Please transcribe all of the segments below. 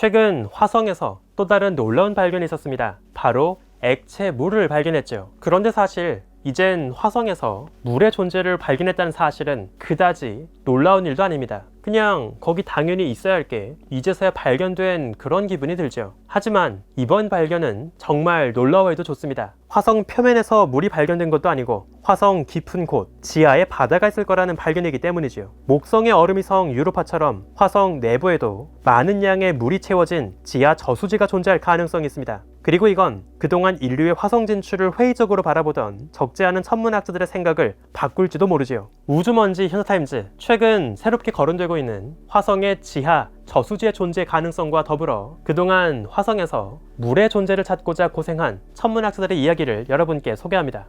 최근 화성에서 또 다른 놀라운 발견이 있었습니다. 바로 액체 물을 발견했죠. 그런데 사실 이젠 화성에서 물의 존재를 발견했다는 사실은 그다지 놀라운 일도 아닙니다. 그냥 거기 당연히 있어야 할 게 이제서야 발견된 그런 기분이 들죠. 하지만 이번 발견은 정말 놀라워해도 좋습니다. 화성 표면에서 물이 발견된 것도 아니고 화성 깊은 곳, 지하에 바다가 있을 거라는 발견이기 때문이지요. 목성의 얼음이 성 유로파처럼 화성 내부에도 많은 양의 물이 채워진 지하 저수지가 존재할 가능성이 있습니다. 그리고 이건 그동안 인류의 화성 진출을 회의적으로 바라보던 적지 않은 천문학자들의 생각을 바꿀지도 모르지요. 우주먼지 현타임즈 최근 새롭게 거론되고 있는 화성의 지하 저수지의 존재 가능성과 더불어 그동안 화성에서 물의 존재를 찾고자 고생한 천문학자들의 이야기를 여러분께 소개합니다.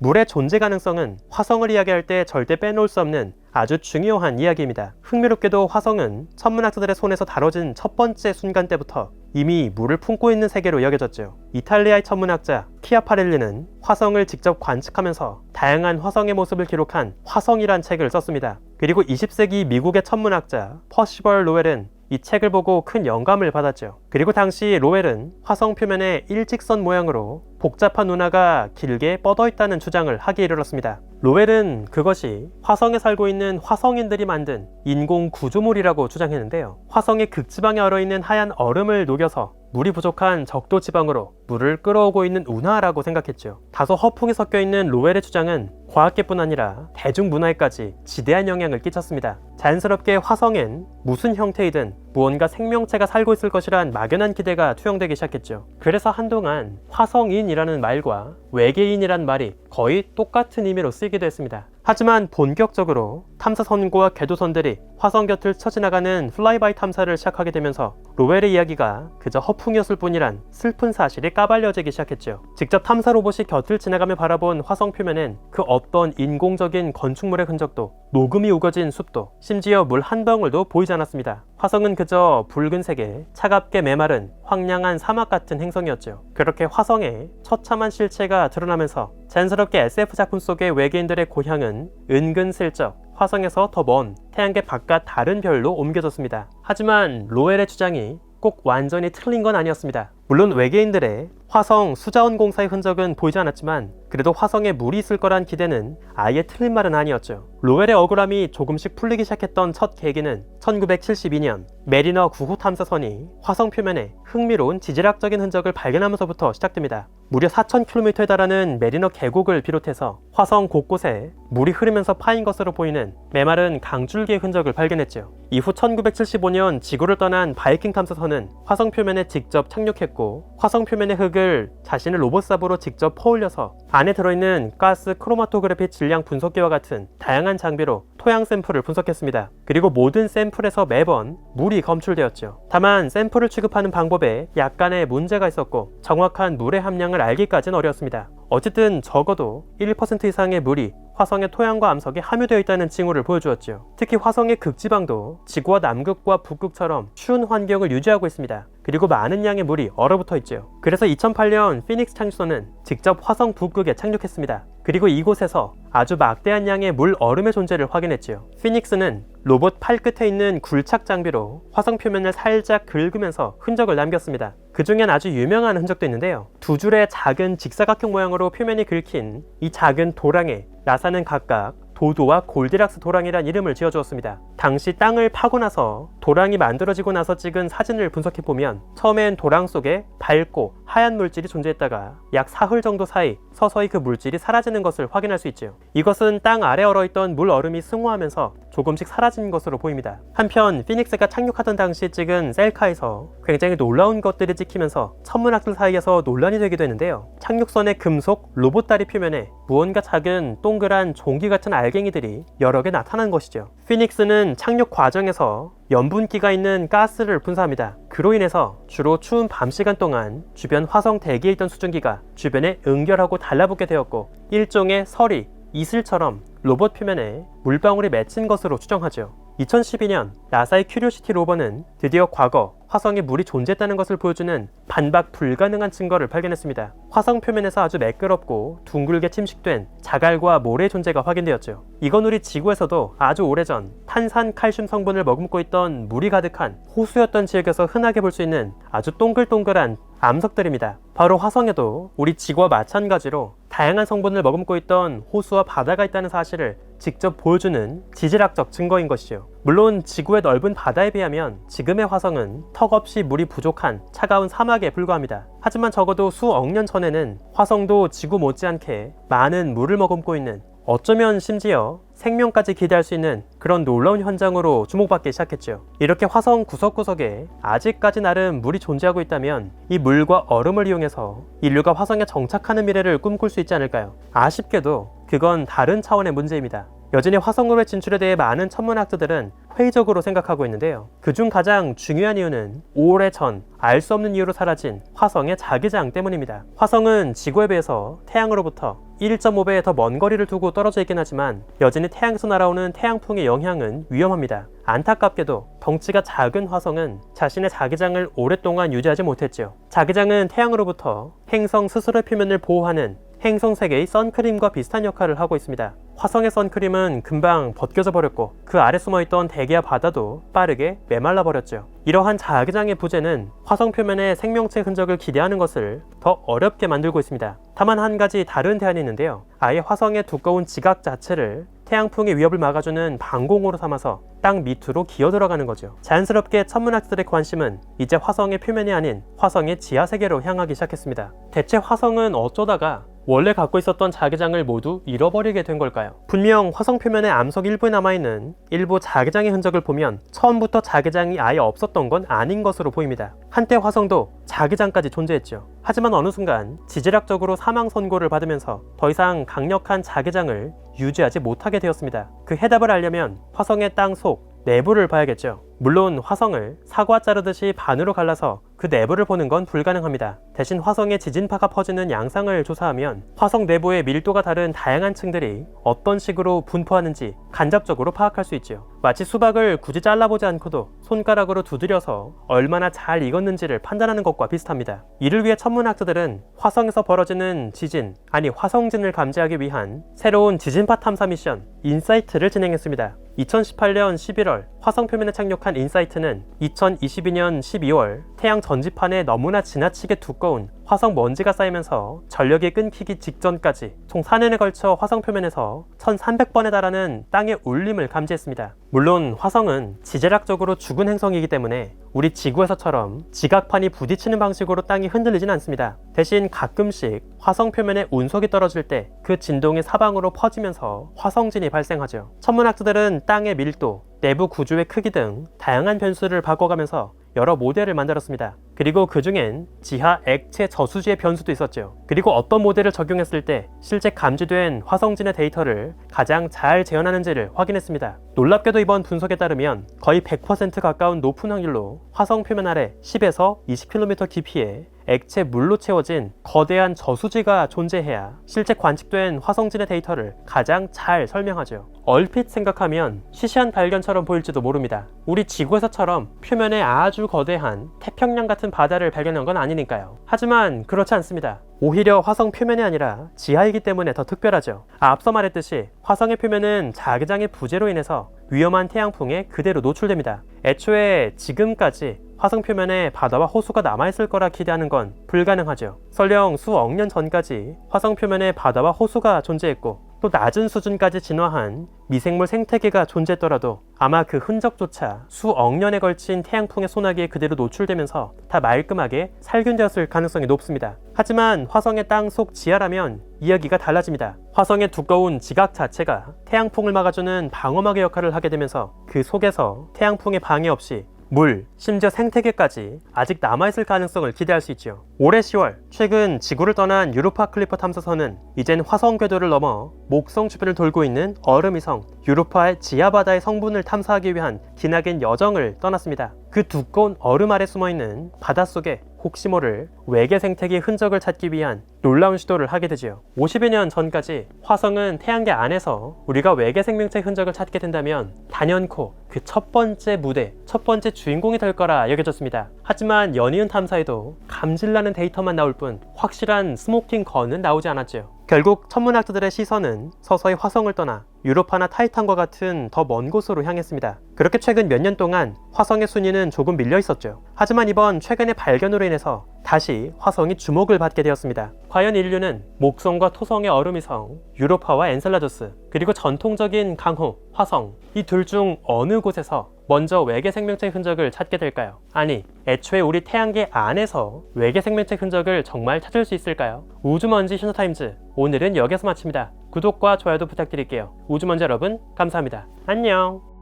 물의 존재 가능성은 화성을 이야기할 때 절대 빼놓을 수 없는 아주 중요한 이야기입니다. 흥미롭게도 화성은 천문학자들의 손에서 다뤄진 첫 번째 순간 때부터 이미 물을 품고 있는 세계로 여겨졌죠. 이탈리아의 천문학자 키아파렐리는 화성을 직접 관측하면서 다양한 화성의 모습을 기록한 화성이란 책을 썼습니다. 그리고 20세기 미국의 천문학자 퍼시벌 로웰은 이 책을 보고 큰 영감을 받았죠. 그리고 당시 로웰은 화성 표면에 일직선 모양으로 복잡한 운하가 길게 뻗어 있다는 주장을 하기에 이르렀습니다. 로웰은 그것이 화성에 살고 있는 화성인들이 만든 인공 구조물이라고 주장했는데요. 화성의 극지방에 얼어 있는 하얀 얼음을 녹여서 물이 부족한 적도 지방으로 물을 끌어오고 있는 운하라고 생각했죠. 다소 허풍이 섞여 있는 로웰의 주장은 과학계뿐 아니라 대중문화에까지 지대한 영향을 끼쳤습니다. 자연스럽게 화성엔 무슨 형태이든 무언가 생명체가 살고 있을 것이란 막연한 기대가 투영되기 시작했죠. 그래서 한동안 화성인이라는 말과 외계인이란 말이 거의 똑같은 의미로 쓰이기도 했습니다. 하지만 본격적으로 탐사 선구와 궤도선들이 화성 곁을 스쳐 지나가는 플라이바이 탐사를 시작하게 되면서 로웰의 이야기가 그저 허풍이었을 뿐이란 슬픈 사실이 까발려지기 시작했죠. 직접 탐사 로봇이 곁을 지나가며 바라본 화성 표면엔 그 어떤 인공적인 건축물의 흔적도 녹음이 우거진 숲도 심지어 물 한 방울도 보이지 않았습니다. 화성은 그저 붉은색의 차갑게 메마른 황량한 사막 같은 행성이었죠. 그렇게 화성의 처참한 실체가 드러나면서 자연스럽게 SF 작품 속의 외계인들의 고향은 은근슬쩍 화성에서 더 먼 태양계 바깥 다른 별로 옮겨졌습니다. 하지만 로엘의 주장이 꼭 완전히 틀린 건 아니었습니다. 물론 외계인들의 화성 수자원 공사의 흔적은 보이지 않았지만 그래도 화성에 물이 있을 거란 기대는 아예 틀린 말은 아니었죠. 로웰의 억울함이 조금씩 풀리기 시작했던 첫 계기는 1972년 메리너 9호 탐사선이 화성 표면에 흥미로운 지질학적인 흔적을 발견하면서부터 시작됩니다. 무려 4,000km에 달하는 메리너 계곡을 비롯해서 화성 곳곳에 물이 흐르면서 파인 것으로 보이는 메마른 강줄기의 흔적을 발견했죠. 이후 1975년 지구를 떠난 바이킹 탐사선은 화성 표면에 직접 착륙했고 화성 표면의 흙을 자신의 로봇 삽으로 직접 퍼올려서 안에 들어있는 가스 크로마토그래피 질량 분석기와 같은 다양한 장비로 토양 샘플을 분석했습니다. 그리고 모든 샘플에서 매번 물이 검출되었죠. 다만 샘플을 취급하는 방법에 약간의 문제가 있었고 정확한 물의 함량을 알기까지는 어려웠습니다. 어쨌든 적어도 1% 이상의 물이 화성의 토양과 암석에 함유되어 있다는 징후를 보여주었죠. 특히 화성의 극지방도 지구와 남극과 북극처럼 추운 환경을 유지하고 있습니다. 그리고 많은 양의 물이 얼어붙어 있죠. 그래서 2008년 피닉스 착륙선은 직접 화성 북극에 착륙했습니다. 그리고 이곳에서 아주 막대한 양의 물 얼음의 존재를 확인했지요. 피닉스는 로봇 팔 끝에 있는 굴착 장비로 화성 표면을 살짝 긁으면서 흔적을 남겼습니다. 그 중엔 아주 유명한 흔적도 있는데요. 두 줄의 작은 직사각형 모양으로 표면이 긁힌 이 작은 도랑에 나사는 각각 도도와 골디락스 도랑이란 이름을 지어주었습니다. 당시 땅을 파고 나서 도랑이 만들어지고 나서 찍은 사진을 분석해 보면 처음엔 도랑 속에 밝고 하얀 물질이 존재했다가 약 사흘 정도 사이 서서히 그 물질이 사라지는 것을 확인할 수 있죠. 이것은 땅 아래 얼어있던 물 얼음이 승화하면서 조금씩 사라진 것으로 보입니다. 한편 피닉스가 착륙하던 당시 찍은 셀카에서 굉장히 놀라운 것들이 찍히면서 천문학들 사이에서 논란이 되기도 했는데요. 착륙선의 금속 로봇 다리 표면에 무언가 작은 동그란 종기 같은 알갱이들이 여러 개 나타난 것이죠. 피닉스는 착륙 과정에서 염분기가 있는 가스를 분사합니다. 그로 인해서 주로 추운 밤 시간 동안 주변 화성 대기에 있던 수증기가 주변에 응결하고 달라붙게 되었고 일종의 설이 이슬처럼 로봇 표면에 물방울이 맺힌 것으로 추정하죠. 2012년 나사의 큐리오시티 로버는 드디어 과거 화성에 물이 존재했다는 것을 보여주는 반박 불가능한 증거를 발견했습니다. 화성 표면에서 아주 매끄럽고 둥글게 침식된 자갈과 모래의 존재가 확인되었죠. 이건 우리 지구에서도 아주 오래전 탄산 칼슘 성분을 머금고 있던 물이 가득한 호수였던 지역에서 흔하게 볼 수 있는 아주 동글동글한 암석들입니다. 바로 화성에도 우리 지구와 마찬가지로 다양한 성분을 머금고 있던 호수와 바다가 있다는 사실을 직접 보여주는 지질학적 증거인 것이죠. 물론 지구의 넓은 바다에 비하면 지금의 화성은 턱없이 물이 부족한 차가운 사막에 불과합니다. 하지만 적어도 수억 년 전에는 화성도 지구 못지않게 많은 물을 머금고 있는 어쩌면 심지어 생명까지 기대할 수 있는 그런 놀라운 현장으로 주목받기 시작했죠. 이렇게 화성 구석구석에 아직까지 나름 물이 존재하고 있다면 이 물과 얼음을 이용해서 인류가 화성에 정착하는 미래를 꿈꿀 수 있지 않을까요? 아쉽게도 그건 다른 차원의 문제입니다. 여전히 화성으로의 진출에 대해 많은 천문학자들은 회의적으로 생각하고 있는데요. 그중 가장 중요한 이유는 오래전 알 수 없는 이유로 사라진 화성의 자기장 때문입니다. 화성은 지구에 비해서 태양으로부터 1.5배 더 먼 거리를 두고 떨어져 있긴 하지만 여전히 태양에서 날아오는 태양풍의 영향은 위험합니다. 안타깝게도 덩치가 작은 화성은 자신의 자기장을 오랫동안 유지하지 못했죠. 자기장은 태양으로부터 행성 스스로의 표면을 보호하는 행성 세계의 선크림과 비슷한 역할을 하고 있습니다. 화성의 선크림은 금방 벗겨져 버렸고 그 아래 숨어있던 대기와 바다도 빠르게 메말라 버렸죠. 이러한 자기장의 부재는 화성 표면의 생명체 흔적을 기대하는 것을 더 어렵게 만들고 있습니다. 다만 한 가지 다른 대안이 있는데요. 아예 화성의 두꺼운 지각 자체를 태양풍의 위협을 막아주는 방공호로 삼아서 땅 밑으로 기어 들어가는 거죠. 자연스럽게 천문학들의 관심은 이제 화성의 표면이 아닌 화성의 지하 세계로 향하기 시작했습니다. 대체 화성은 어쩌다가 원래 갖고 있었던 자기장을 모두 잃어버리게 된 걸까요? 분명 화성 표면에 암석 일부에 남아있는 일부 자기장의 흔적을 보면 처음부터 자기장이 아예 없었던 건 아닌 것으로 보입니다. 한때 화성도 자기장까지 존재했죠. 하지만 어느 순간 지질학적으로 사망 선고를 받으면서 더 이상 강력한 자기장을 유지하지 못하게 되었습니다. 그 해답을 알려면 화성의 땅 속 내부를 봐야겠죠. 물론 화성을 사과 자르듯이 반으로 갈라서 그 내부를 보는 건 불가능합니다. 대신 화성의 지진파가 퍼지는 양상을 조사하면 화성 내부의 밀도가 다른 다양한 층들이 어떤 식으로 분포하는지 간접적으로 파악할 수 있지요. 마치 수박을 굳이 잘라보지 않고도 손가락으로 두드려서 얼마나 잘 익었는지를 판단하는 것과 비슷합니다. 이를 위해 천문학자들은 화성에서 벌어지는 지진, 아니 화성진을 감지하기 위한 새로운 지진파 탐사 미션 인사이트를 진행했습니다. 2018년 11월 화성 표면에 착륙한 인사이트는 2022년 12월 태양 전지판에 너무나 지나치게 두꺼운 화성 먼지가 쌓이면서 전력이 끊기기 직전까지 총 4년에 걸쳐 화성 표면에서 1300번에 달하는 땅의 울림을 감지했습니다. 물론 화성은 지질학적으로 죽은 행성이기 때문에 우리 지구에서처럼 지각판이 부딪히는 방식으로 땅이 흔들리진 않습니다. 대신 가끔씩 화성 표면에 운석이 떨어질 때 그 진동이 사방으로 퍼지면서 화성진이 발생하죠. 천문학자들은 땅의 밀도, 내부 구조의 크기 등 다양한 변수를 바꿔가면서 여러 모델을 만들었습니다. 그리고 그 중엔 지하 액체 저수지의 변수도 있었죠. 그리고 어떤 모델을 적용했을 때 실제 감지된 화성진의 데이터를 가장 잘 재현하는지를 확인했습니다. 놀랍게도 이번 분석에 따르면 거의 100% 가까운 높은 확률로 화성 표면 아래 10에서 20km 깊이에 액체 물로 채워진 거대한 저수지가 존재해야 실제 관측된 화성진의 데이터를 가장 잘 설명하죠. 얼핏 생각하면 시시한 발견처럼 보일지도 모릅니다. 우리 지구에서처럼 표면에 아주 거대한 태평양 같은 바다를 발견한 건 아니니까요. 하지만 그렇지 않습니다. 오히려 화성 표면이 아니라 지하이기 때문에 더 특별하죠. 앞서 말했듯이 화성의 표면은 자기장의 부재로 인해서 위험한 태양풍에 그대로 노출됩니다. 애초에 지금까지 화성 표면에 바다와 호수가 남아있을 거라 기대하는 건 불가능하죠. 설령 수억 년 전까지 화성 표면에 바다와 호수가 존재했고 또 낮은 수준까지 진화한 미생물 생태계가 존재했더라도 아마 그 흔적조차 수억 년에 걸친 태양풍의 소나기에 그대로 노출되면서 다 말끔하게 살균되었을 가능성이 높습니다. 하지만 화성의 땅 속 지하라면 이야기가 달라집니다. 화성의 두꺼운 지각 자체가 태양풍을 막아주는 방어막의 역할을 하게 되면서 그 속에서 태양풍의 방해 없이 물, 심지어 생태계까지 아직 남아있을 가능성을 기대할 수 있죠. 올해 10월 최근 지구를 떠난 유로파 클리퍼 탐사선은 이젠 화성 궤도를 넘어 목성 주변을 돌고 있는 얼음 위성 유로파의 지하 바다의 성분을 탐사하기 위한 기나긴 여정을 떠났습니다. 그 두꺼운 얼음 아래 숨어있는 바닷속에 혹시 모를 외계 생태계 흔적을 찾기 위한 놀라운 시도를 하게 되지요. 50여 년 전까지 화성은 태양계 안에서 우리가 외계 생명체 흔적을 찾게 된다면 단연코 그 첫 번째 무대, 첫 번째 주인공이 될 거라 여겨졌습니다. 하지만 연이은 탐사에도 감질나는 데이터만 나올 뿐 확실한 스모킹 건은 나오지 않았지요. 결국 천문학자들의 시선은 서서히 화성을 떠나 유로파나 타이탄과 같은 더 먼 곳으로 향했습니다. 그렇게 최근 몇 년 동안 화성의 순위는 조금 밀려 있었죠. 하지만 이번 최근의 발견으로 인해서 다시 화성이 주목을 받게 되었습니다. 과연 인류는 목성과 토성의 얼음위성, 유로파와 엔셀라두스, 그리고 전통적인 강호, 화성, 이 둘 중 어느 곳에서 먼저 외계 생명체 흔적을 찾게 될까요? 아니, 애초에 우리 태양계 안에서 외계 생명체 흔적을 정말 찾을 수 있을까요? 우주먼지 신호타임즈, 오늘은 여기서 마칩니다. 구독과 좋아요도 부탁드릴게요. 우주먼지 여러분, 감사합니다. 안녕!